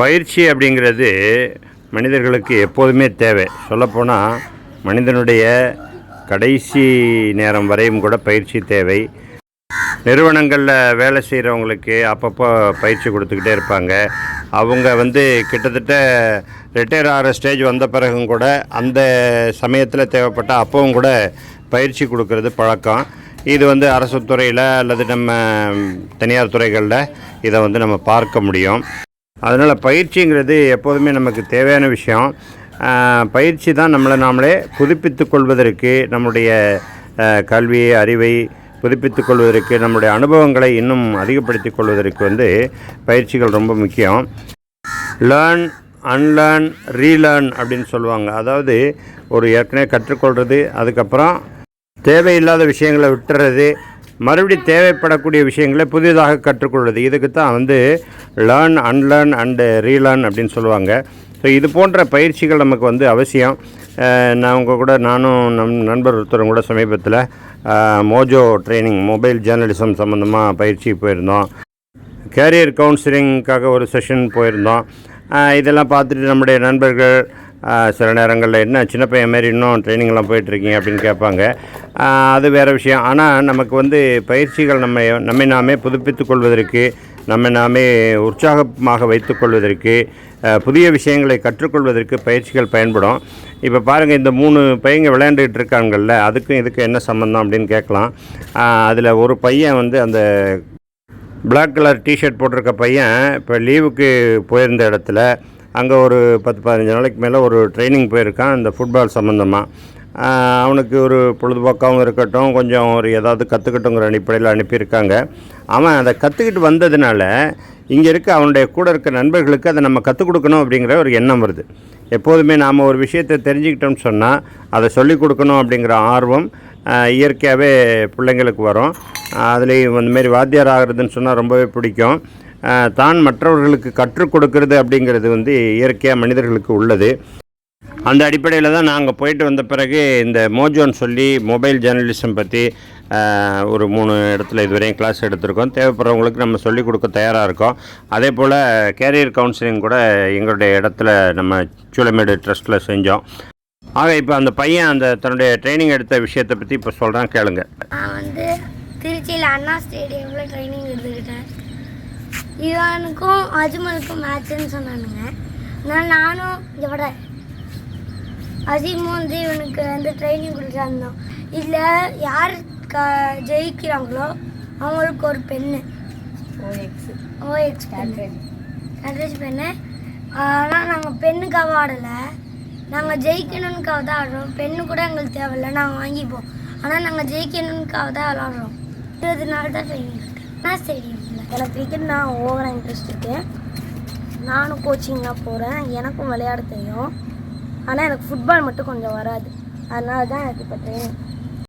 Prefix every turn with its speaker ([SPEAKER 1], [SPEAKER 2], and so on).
[SPEAKER 1] பயிற்சி அப்படிங்கிறது மனிதர்களுக்கு எப்போதுமே தேவை. சொல்லப்போனால் மனிதனுடைய கடைசி நேரம் வரையும் கூட பயிற்சி தேவை. நிறுவனங்களில் வேலை செய்கிறவங்களுக்கு அப்பப்போ பயிற்சி கொடுத்துக்கிட்டே இருப்பாங்க. அவங்க வந்து கிட்டத்தட்ட ரிட்டையர் ஆகிற ஸ்டேஜ் வந்த பிறகும் கூட அந்த சமயத்தில் தேவைப்பட்ட அப்பவும் கூட பயிற்சி கொடுக்கறது பழக்கம். இது வந்து அரசு துறையில் அல்லது நம்ம தனியார் துறைகளில் இதை வந்து நம்ம பார்க்க முடியும். அதனால் பயிற்சிங்கிறது எப்போதுமே நமக்கு தேவையான விஷயம். பயிற்சி தான் நம்மளை நாமளே புதுப்பித்து கொள்வதற்கு நம்முடைய கல்வி அறிவை புதுப்பித்து கொள்வதற்கு நம்முடைய அனுபவங்களை இன்னும் அதிகப்படுத்தி கொள்வதற்கு வந்து பயிற்சிகள் ரொம்ப முக்கியம். லேர்ன் அன்லேர்ன் ரீலேர்ன் அப்படின்னு சொல்லுவாங்க. அதாவது ஒரு ஏற்கனவே கற்றுக்கொள்வது அதுக்கப்புறம் தேவையில்லாத விஷயங்களை விட்டுறது மறுபடியும் தேவைப்படக்கூடிய விஷயங்களை புதிதாக கற்றுக்கொள்வது. இதுக்கு தான் வந்து லேர்ன் அன்லேர்ன் அண்டு ரீலேர்ன் அப்படின்னு சொல்லுவாங்க. ஸோ இது போன்ற பயிற்சிகள் நமக்கு வந்து அவசியம். நான் உங்கள் கூட நானும் நம் நண்பர் ஒருத்தரும் கூட சமீபத்தில் மோஜோ ட்ரைனிங் மொபைல் ஜேர்னலிசம் சம்மந்தமாக பயிற்சி போயிருந்தோம். கேரியர் கவுன்சிலிங்க்காக ஒரு செஷன் போயிருந்தோம். இதெல்லாம் பார்த்துட்டு நம்முடைய நண்பர்கள் சில நேரங்களில் என்ன சின்ன பையன் மாரி இன்னும் ட்ரைனிங்லாம் போயிட்டுருக்கீங்க அப்படின்னு கேட்பாங்க. அது வேறு விஷயம். ஆனால் நமக்கு வந்து பயிற்சிகள் நம்ம நம்மை நாமே புதுப்பித்து கொள்வதற்கு நம்மை நாமே உற்சாகமாக வைத்துக்கொள்வதற்கு புதிய விஷயங்களை கற்றுக்கொள்வதற்கு பயிற்சிகள் பயன்படும். இப்போ பாருங்கள் இந்த மூணு பையங்க விளையாண்டுக்கிட்டு இருக்காங்கல்ல அதுக்கும் இதுக்கும் என்ன சம்மந்தம் அப்படின்னு கேட்கலாம். அதில் ஒரு பையன் வந்து அந்த பிளாக் கலர் டிஷர்ட் போட்டிருக்க பையன் இப்போ லீவுக்கு போயிருந்த இடத்துல அங்கே ஒரு பத்து பதினஞ்சு நாளைக்கு மேலே ஒரு ட்ரைனிங் போயிருக்கான் இந்த ஃபுட்பால் சம்மந்தமாக அவனுக்கு ஒரு பொழுதுபோக்காகவும் இருக்கட்டும் கொஞ்சம் ஒரு ஏதாவது கற்றுக்கட்டுங்கிற அடிப்படையில் அனுப்பியிருக்காங்க. அவன் அதை கற்றுக்கிட்டு வந்ததுனால இங்கே இருக்க அவனுடைய கூட இருக்க நண்பர்களுக்கு அதை நம்ம கற்றுக் கொடுக்கணும் அப்படிங்கிற ஒரு எண்ணம் வருது. எப்போதுமே நாம் ஒரு விஷயத்தை தெரிஞ்சுக்கிட்டோம்னு சொன்னால் அதை சொல்லிக் கொடுக்கணும் அப்படிங்கிற ஆர்வம் இயற்கையாகவே பிள்ளைங்களுக்கு வரும். அதுலேயும் இந்தமாரி வாத்தியார் ஆகிறதுன்னு சொன்னால் ரொம்பவே பிடிக்கும். தான் மற்றவர்களுக்கு கற்றுக் கொடுக்கறது அப்படிங்கிறது வந்து இயற்கையாக மனிதர்களுக்கு உள்ளது. அந்த அடிப்படையில் தான் நாங்கள் போயிட்டு வந்த பிறகு இந்த மோஜோன்னு சொல்லி மொபைல் ஜேர்னலிசம் பற்றி ஒரு மூணு இடத்துல இதுவரையும் கிளாஸ் எடுத்திருக்கோம். தேவைப்படுறவங்களுக்கு நம்ம சொல்லிக் கொடுக்க தயாராக இருக்கோம். அதே போல் கேரியர் கவுன்சிலிங் கூட எங்களுடைய இடத்துல நம்ம சூளமேடு ட்ரஸ்ட்டில் செஞ்சோம். ஆக இப்போ அந்த பையன் அந்த தன்னுடைய ட்ரைனிங் எடுத்த விஷயத்தை பற்றி இப்போ சொல்கிறான் கேளுங்க.
[SPEAKER 2] நான் வந்து திருச்சியில் அண்ணா ஸ்டேடியமில் ட்ரைனிங் எடுத்துக்கிட்டேன். இவனுக்கும் அஜ்மலுக்கும் மேட்ச்னு சொன்னானுங்க. அதனால் நானும் இதை விட. அசீமும் வந்து இவனுக்கு வந்து ட்ரைனிங் கொடுத்துருந்தோம் இதில் யார் க ஜெயிக்கிறாங்களோ அவங்களுக்கு ஒரு பெண்ணு.
[SPEAKER 3] ஓஎக்ஸ்
[SPEAKER 2] ஓஎக்ஸ் பெண்ணு. கட்ரேஜ் பெண்ணு. ஆனால் நாங்கள் பெண்ணுக்காக ஆடலை. நாங்கள் ஜெயிக்கணுன்னுக்காக தான் ஆடுறோம். பெண்ணு கூட எங்களுக்கு தேவையில்ல. நாங்கள் வாங்கிப்போம். ஆனால் நாங்கள் ஜெயிக்கணுன்னுக்காக தான் விளாட்றோம். இருபது நாள் தான் ட்ரைனிங் நான் ஸ்டேடியமில்
[SPEAKER 3] எனக்கு கிரிக்கெட் நான் ஓவராக இன்ட்ரெஸ்ட் இருக்கு. நானும் கோச்சிங்லாம் போகிறேன் எனக்கும் விளையாட தெரியும். ஆனால் எனக்கு ஃபுட்பால் மட்டும் கொஞ்சம் வராது. அதனால தான் எனக்கு இப்போ ட்ரைனிங்